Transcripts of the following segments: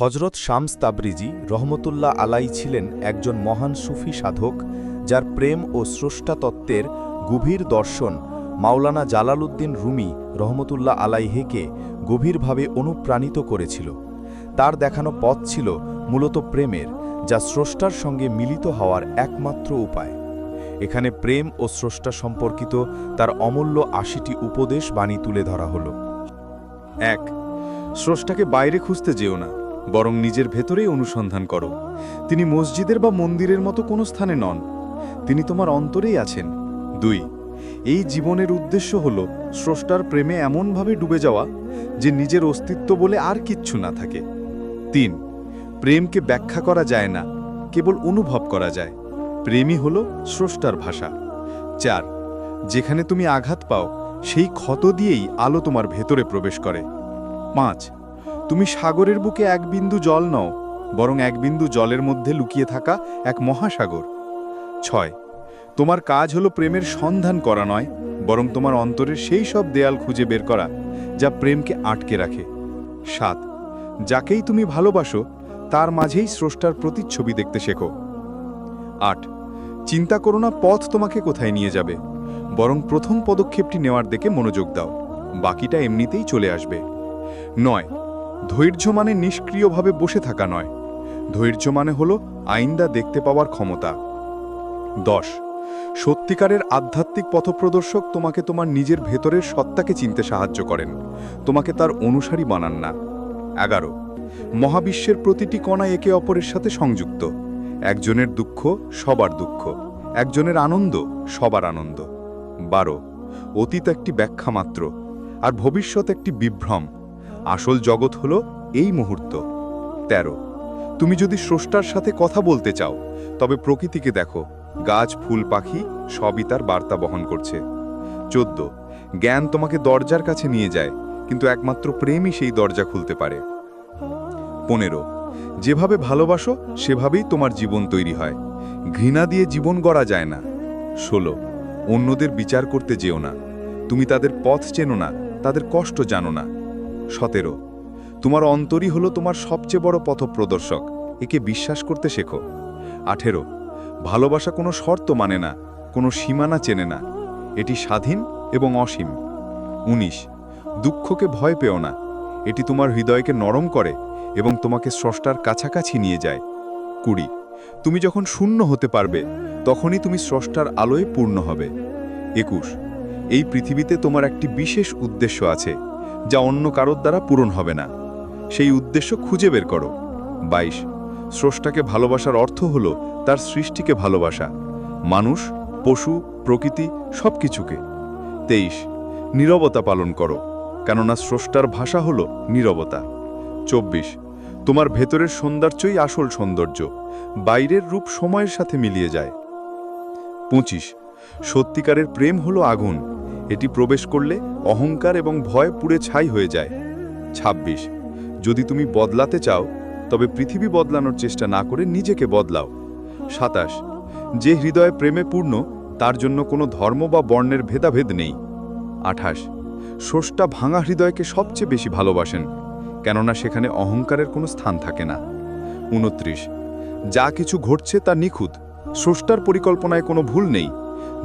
হজরত শামস তাবরিজি রহমতুল্লাহ আলাই ছিলেন একজন মহান সুফি সাধক, যার প্রেম ও স্রষ্টা তত্ত্বের গভীর দর্শন মাওলানা জালালউদ্দিন রুমি রহমতুল্লাহ আলাইহেকে গভীরভাবে অনুপ্রাণিত করেছিল। তার দেখানো পথ ছিল মূলত প্রেমের, যা স্রষ্টার সঙ্গে মিলিত হওয়ার একমাত্র উপায়। এখানে প্রেম ও স্রষ্টা সম্পর্কিত তার অমূল্য আশিটি উপদেশ বাণী তুলে ধরা হল। এক, স্রষ্টাকে বাইরে খুঁজতে যেও না। বরং নিজের ভেতরেই অনুসন্ধান করো। তিনি মসজিদের বা মন্দিরের মতো কোনো স্থানে নন। তিনি তোমার অন্তরেই আছেন। দুই, এই জীবনের উদ্দেশ্য হল স্রষ্টার প্রেমে এমনভাবে ডুবে যাওয়া যে নিজের অস্তিত্ব বলে আর কিচ্ছু না থাকে। তিন, প্রেমকে ব্যাখ্যা করা যায় না, কেবল অনুভব করা যায়। প্রেমই হল স্রষ্টার ভাষা। চার, যেখানে তুমি আঘাত পাও, সেই ক্ষত দিয়েই আলো তোমার ভেতরে প্রবেশ করে। পাঁচ তুমি সাগরের বুকে এক বিন্দু জল নও, বরং এক বিন্দু জলের মধ্যে লুকিয়ে থাকা এক মহাসাগর। ছয়, তোমার কাজ হলো প্রেমের সন্ধান করা নয়, বরং তোমার অন্তরের সেই সব দেয়াল খুঁজে বের করা, যা প্রেমকে আটকে রাখে। সাত, যাকেই তুমি ভালোবাসো, তার মাঝেই স্রষ্টার প্রতিচ্ছবি দেখতে শেখো। আট, চিন্তা করো না পথ তোমাকে কোথায় নিয়ে যাবে, বরং প্রথম পদক্ষেপটি নেওয়ার দিকে মনোযোগ দাও, বাকিটা এমনিতেই চলে আসবে। নয় ধৈর্য মানে নিষ্ক্রিয়ভাবে বসে থাকা নয়। ধৈর্য মানে হলো আইন্দা দেখতে পাওয়ার ক্ষমতা। দশ। সত্যিকারের আধ্যাত্মিক পথপ্রদর্শক তোমাকে তোমার নিজের ভেতরের সত্তাকে চিনতে সাহায্য করেন। তোমাকে তার অনুসারী বানান না। এগারো। মহাবিশ্বের প্রতিটি কণা একে অপরের সাথে সংযুক্ত। একজনের দুঃখ, সবার দুঃখ। একজনের আনন্দ, সবার আনন্দ। বারো। অতীত একটি ব্যাখ্যা মাত্র, আর ভবিষ্যৎ একটি বিভ্রম। আসল জগৎ হল এই মুহূর্ত। ১৩ তুমি যদি স্রষ্টার সাথে কথা বলতে চাও, তবে প্রকৃতিকে দেখো। গাছ, ফুল, পাখি সবই তার বার্তা বহন করছে। চোদ্দ। জ্ঞান তোমাকে দরজার কাছে নিয়ে যায়, কিন্তু একমাত্র প্রেমই সেই দরজা খুলতে পারে। পনেরো। যেভাবে ভালোবাসো, সেভাবেই তোমার জীবন তৈরি হয়। ঘৃণা দিয়ে জীবন গড়া যায় না। ষোলো। অন্যদের বিচার করতে যেও না। তুমি তাদের পথ চেনো না, তাদের কষ্ট জানো না। সতেরো। তোমার অন্তরই হলো তোমার সবচেয়ে বড় পথপ্রদর্শক। একে বিশ্বাস করতে শেখো। আঠেরো। ভালোবাসা কোনো শর্ত মানে না, কোনো সীমানা চেনে না। এটি স্বাধীন এবং অসীম। উনিশ। দুঃখকে ভয় পেও না। এটি তোমার হৃদয়কে নরম করে এবং তোমাকে স্রষ্টার কাছাকাছি নিয়ে যায়। কুড়ি। তুমি যখন শূন্য হতে পারবে, তখনই তুমি স্রষ্টার আলোয় পূর্ণ হবে। একুশ। এই পৃথিবীতে তোমার একটি বিশেষ উদ্দেশ্য আছে। যা অন্য কারোর দ্বারা পূরণ হবে না। সেই উদ্দেশ্য খুঁজে বের করো। বাইশ, স্রষ্টাকে ভালোবাসার অর্থ হল তার সৃষ্টিকে ভালোবাসা। মানুষ, পশু, প্রকৃতি সব কিছুকে তেইশ, নীরবতা পালন করো, কেননা স্রষ্টার ভাষা হল নীরবতা। চব্বিশ, তোমার ভেতরের সৌন্দর্যই আসল সৌন্দর্য, বাইরের রূপ সময়ের সাথে মিলিয়ে যায়। পঁচিশ, সত্যিকারের প্রেম হলো আগুন এটি প্রবেশ করলে অহংকার এবং ভয় পুড়ে ছাই হয়ে যায়। ২৬ যদি তুমি বদলাতে চাও, তবে পৃথিবী বদলানোর চেষ্টা না করে নিজেকে বদলাও। সাতাশ, যে হৃদয়ে প্রেমে পূর্ণ, তার জন্য কোনো ধর্ম বা বর্ণের ভেদাভেদ নেই। আঠাশ, স্রষ্টা ভাঙা হৃদয়কে সবচেয়ে বেশি ভালোবাসেন, কেননা সেখানে অহংকারের কোনো স্থান থাকে না। উনত্রিশ যা কিছু ঘটছে তা নিখুঁত, স্রষ্টার পরিকল্পনায় কোনো ভুল নেই,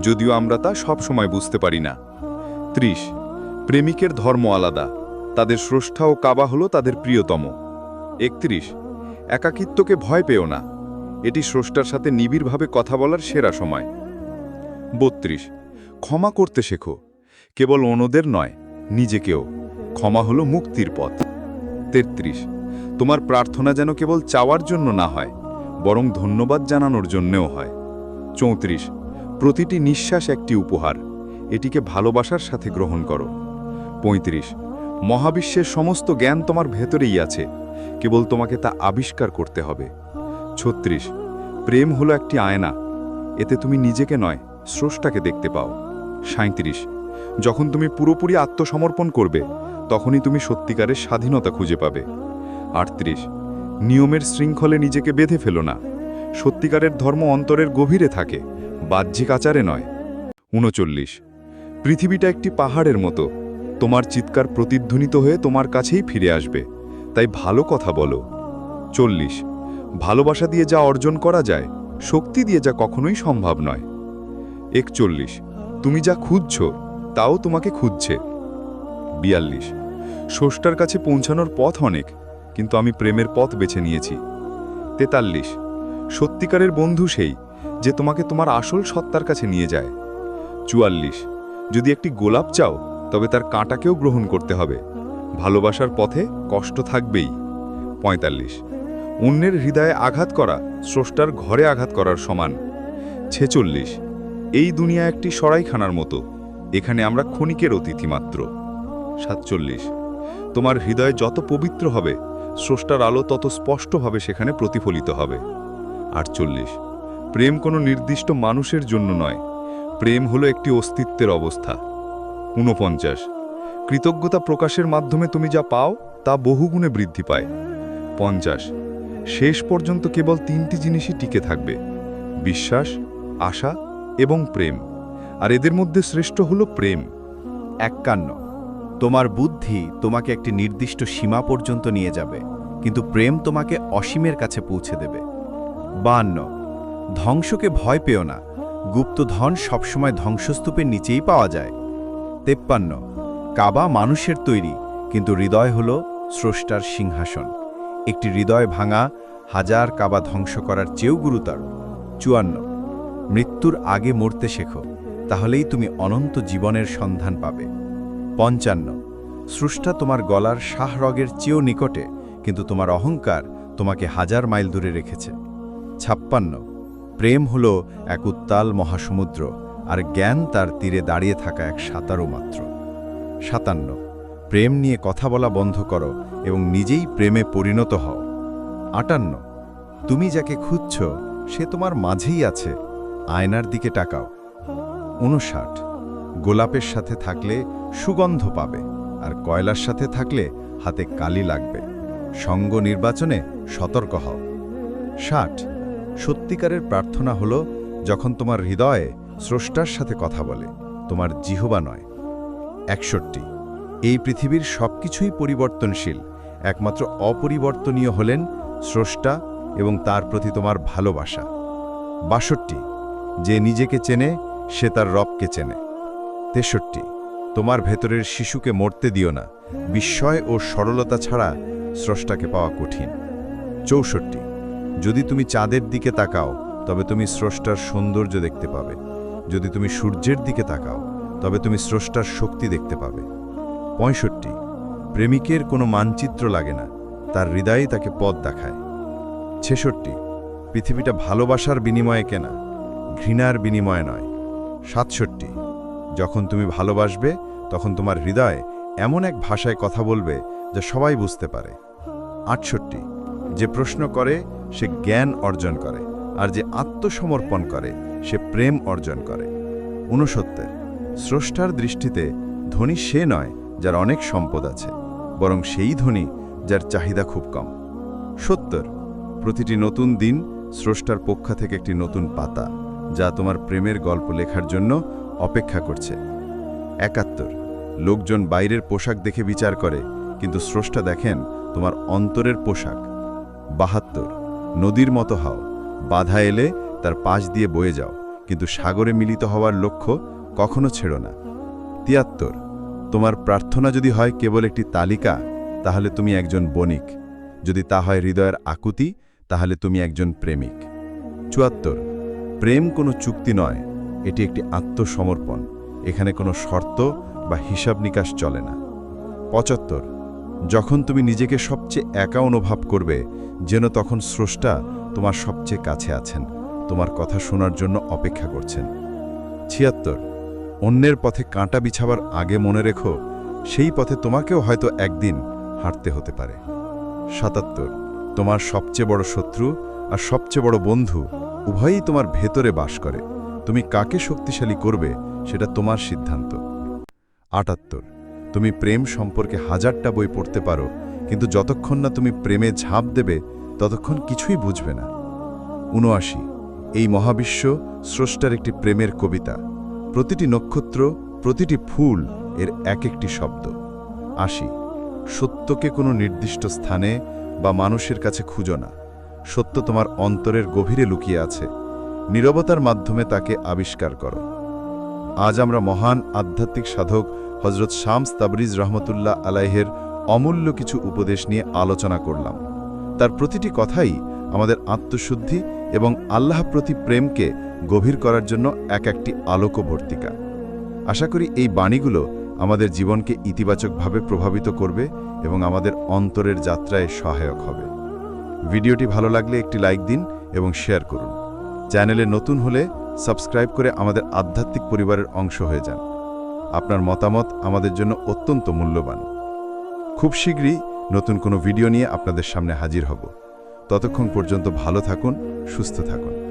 যদিও আমরা তা সবসময় বুঝতে পারি না। ত্রিশ। প্রেমিকের ধর্ম আলাদা। তাদের স্রষ্টা ও কাবা হলো তাদের প্রিয়তম। একত্রিশ। একাকিত্বকে ভয় পেও না। এটি স্রষ্টার সাথে নিবিড়ভাবে কথা বলার সেরা সময়। বত্রিশ। ক্ষমা করতে শেখো। কেবল অন্যদের নয়, নিজেকেও। ক্ষমা হলো মুক্তির পথ। তেত্রিশ। তোমার প্রার্থনা যেন কেবল চাওয়ার জন্য না হয়, বরং ধন্যবাদ জানানোর জন্যও হয়। চৌত্রিশ। প্রতিটি নিঃশ্বাস একটি উপহার। এটিকে ভালোবাসার সাথে গ্রহণ করো। পঁয়ত্রিশ, মহাবিশ্বের সমস্ত জ্ঞান তোমার ভেতরেই আছে, কেবল তোমাকে তা আবিষ্কার করতে হবে। ছত্রিশ, প্রেম হলো একটি আয়না, এতে তুমি নিজেকে নয়, স্রষ্টাকে দেখতে পাও। সাঁত্রিশ যখন তুমি পুরোপুরি আত্মসমর্পণ করবে, তখনই তুমি সত্যিকারের স্বাধীনতা খুঁজে পাবে। আটত্রিশ, নিয়মের শৃঙ্খলে নিজেকে বেঁধে ফেলো না, সত্যিকারের ধর্ম অন্তরের গভীরে থাকে, বাহ্যিক আচারে নয়। উনচল্লিশ পৃথিবীটা একটি পাহাড়ের মতো। তোমার চিৎকার প্রতিধ্বনিত হয়ে তোমার কাছেই ফিরে আসবে। তাই ভালো কথা বলো। চল্লিশ। ভালোবাসা দিয়ে যা অর্জন করা যায়, শক্তি দিয়ে যা কখনোই সম্ভব নয়। একচল্লিশ। তুমি যা খুঁজছ, তাও তোমাকে খুঁজছে। বিয়াল্লিশ। ষষ্ঠার কাছে পৌঁছানোর পথ অনেক, কিন্তু আমি প্রেমের পথ বেছে নিয়েছি। তেতাল্লিশ। সত্যিকারের বন্ধু সেই, যে তোমাকে তোমার আসল সত্তার কাছে নিয়ে যায়। চুয়াল্লিশ। যদি একটি গোলাপ চাও, তবে তার কাঁটাকেও গ্রহণ করতে হবে। ভালোবাসার পথে কষ্ট থাকবেই। পঁয়তাল্লিশ। অন্যের হৃদয়ে আঘাত করা, স্রষ্টার ঘরে আঘাত করার সমান। ছেচল্লিশ। এই দুনিয়া একটি সরাইখানার মতো। এখানে আমরা ক্ষণিকের অতিথি মাত্র। সাতচল্লিশ। তোমার হৃদয় যত পবিত্র হবে, স্রষ্টার আলো তত স্পষ্টভাবে সেখানে প্রতিফলিত হবে। আটচল্লিশ। প্রেম কোনো নির্দিষ্ট মানুষের জন্য নয়। প্রেম হলো একটি অস্তিত্বের অবস্থা। ঊনপঞ্চাশ। কৃতজ্ঞতা প্রকাশের মাধ্যমে তুমি যা পাও, তা বহুগুণে বৃদ্ধি পায়। পঞ্চাশ। শেষ পর্যন্ত কেবল তিনটি জিনিসই টিকে থাকবে, বিশ্বাস, আশা এবং প্রেম। আর এদের মধ্যে শ্রেষ্ঠ হলো প্রেম। একান্ন। তোমার বুদ্ধি তোমাকে একটি নির্দিষ্ট সীমা পর্যন্ত নিয়ে যাবে, কিন্তু প্রেম তোমাকে অসীমের কাছে পৌঁছে দেবে। বান্ন। ধ্বংসকে ভয় পেও না। গুপ্ত ধন সবসময় ধ্বংসস্তূপের নিচেই পাওয়া যায়। তেপ্পান্ন। কাবা মানুষের তৈরি, কিন্তু হৃদয় হল স্রষ্টার সিংহাসন। একটি হৃদয় ভাঙা, হাজার কাবা ধ্বংস করার চেয়েও গুরুতর। চুয়ান্ন। মৃত্যুর আগে মরতে শেখো, তাহলেই তুমি অনন্ত জীবনের সন্ধান পাবে। পঞ্চান্ন। স্রষ্টা তোমার গলার শাহরগের চেয়েও নিকটে, কিন্তু তোমার অহংকার তোমাকে হাজার মাইল দূরে রেখেছে। ছাপ্পান্ন। প্রেম হল এক উত্তাল মহাসমুদ্র, আর জ্ঞান তার তীরে দাঁড়িয়ে থাকা এক সাঁতারও মাত্র। সাতান্ন। প্রেম নিয়ে কথা বলা বন্ধ করো এবং নিজেই প্রেমে পরিণত হও। আটান্ন। তুমি যাকে খুঁজছ, সে তোমার মাঝেই আছে। আয়নার দিকে টাকাও উনষাট গোলাপের সাথে থাকলে সুগন্ধ পাবে, আর কয়লার সাথে থাকলে হাতে কালি লাগবে। সঙ্গ নির্বাচনে সতর্ক হও। ষাট। সত্যিকারের প্রার্থনা হল, যখন তোমার হৃদয়ে স্রষ্টার সাথে কথা বলে, তোমার জিহবা নয়। একষট্টি। এই পৃথিবীর সবকিছুই পরিবর্তনশীল, একমাত্র অপরিবর্তনীয় হলেন স্রষ্টা এবং তার প্রতি তোমার ভালোবাসা। বাষট্টি। যে নিজেকে চেনে, সে তার রবকে চেনে। তেষট্টি। তোমার ভেতরের শিশুকে মরতে দিও না, বিস্ময় ও সরলতা ছাড়া স্রষ্টাকে পাওয়া কঠিন। চৌষট্টি। যদি তুমি চাঁদের দিকে তাকাও, তবে তুমি স্রষ্টার সৌন্দর্য দেখতে পাবে। যদি তুমি সূর্যের দিকে তাকাও, তবে তুমি স্রষ্টার শক্তি দেখতে পাবে। পঁয়ষট্টি। প্রেমিকের কোনো মানচিত্র লাগে না, তার হৃদয়ে তাকে পথ দেখায়। ছেষট্টি। পৃথিবীটা ভালোবাসার বিনিময়ে কেনা, ঘৃণার বিনিময়ে নয়। সাতষট্টি। যখন তুমি ভালোবাসবে, তখন তোমার হৃদয় এমন এক ভাষায় কথা বলবে যা সবাই বুঝতে পারে। আটষট্টি। যে প্রশ্ন করে সে জ্ঞান অর্জন করে, আর যে আত্মসমর্পণ করে, সে প্রেম অর্জন করে। ঊনসত্তর, স্রষ্টার দৃষ্টিতে ধনী সে নয় যার অনেক সম্পদ আছে, বরং সেই ধনী যার চাহিদা খুব কম। সত্তর, প্রতিটি নতুন দিন স্রষ্টার পক্ষ থেকে একটি নতুন পাতা, যা তোমার প্রেমের গল্প লেখার জন্য অপেক্ষা করছে। একাত্তর, লোকজন বাইরের পোশাক দেখে বিচার করে, কিন্তু স্রষ্টা দেখেন তোমার অন্তরের পোশাক। বাহাত্তর নদীর মতো হও। বাধা এলে তার পাশ দিয়ে বয়ে যাও। কিন্তু সাগরে মিলিত হওয়ার লক্ষ্য কখনো ছেড়ো না। তিয়াত্তর, তোমার প্রার্থনা যদি হয় কেবল একটি তালিকা, তাহলে তুমি একজন বণিক। যদি তা হয় হৃদয়ের আকুতি, তাহলে তুমি একজন প্রেমিক। চুয়াত্তর, প্রেম কোনো চুক্তি নয়, এটি একটি আত্মসমর্পণ। এখানে কোনো শর্ত বা হিসাব নিকাশ চলে না। পঁচাত্তর যখন তুমি নিজেকে সবচেয়ে একা অনুভব করবে, যেন তখন স্রষ্টা তোমার সবচেয়ে কাছে আছেন, তোমার কথা শোনার জন্য অপেক্ষা করছেন। ছিয়াত্তর, অন্যের পথে কাঁটা বিছাবার আগে মনে রেখো, সেই পথে তোমাকেও হয়তো একদিন হাঁটতে হতে পারে। সাতাত্তর, তোমার সবচেয়ে বড় শত্রু আর সবচেয়ে বড় বন্ধু উভয়ই তোমার ভেতরে বাস করে। তুমি কাকে শক্তিশালী করবে, সেটা তোমার সিদ্ধান্ত। আটাত্তর তুমি প্রেম সম্পর্কে হাজারটা বই পড়তে পারো, কিন্তু যতক্ষণ না তুমি প্রেমে ঝাঁপ দেবে, ততক্ষণ কিছুই বুঝবে না। উনআশি, এই মহাবিশ্ব স্রষ্টার একটি প্রেমের কবিতা। প্রতিটি নক্ষত্র, প্রতিটি ফুল এর এক একটি শব্দ। আশি, সত্যকে কোনো নির্দিষ্ট স্থানে বা মানুষের কাছে খুঁজো না। সত্য তোমার অন্তরের গভীরে লুকিয়ে আছে। নীরবতার মাধ্যমে তাকে আবিষ্কার করো। আজ আমরা মহান আধ্যাত্মিক সাধক হজরত শামস তাবরিজ রহমতুল্লাহ আলাইহের অমূল্য কিছু উপদেশ নিয়ে আলোচনা করলাম। তার প্রতিটি কথাই আমাদের আত্মশুদ্ধি এবং আল্লাহ প্রতি প্রেমকে গভীর করার জন্য এক একটি আলোকবর্তিকা। আশা করি এই বাণীগুলো আমাদের জীবনকে ইতিবাচকভাবে প্রভাবিত করবে এবং আমাদের অন্তরের যাত্রায় সহায়ক হবে। ভিডিওটি ভালো লাগলে একটি লাইক দিন এবং শেয়ার করুন। চ্যানেলে নতুন হলে সাবস্ক্রাইব করে আমাদের আধ্যাত্মিক পরিবারের অংশ হয়ে যান। আপনার মতামত আমাদের জন্য অত্যন্ত মূল্যবান। খুব শীঘ্রই নতুন কোনো ভিডিও নিয়ে আপনাদের সামনে হাজির হব। ততক্ষণ পর্যন্ত ভালো থাকুন, সুস্থ থাকুন।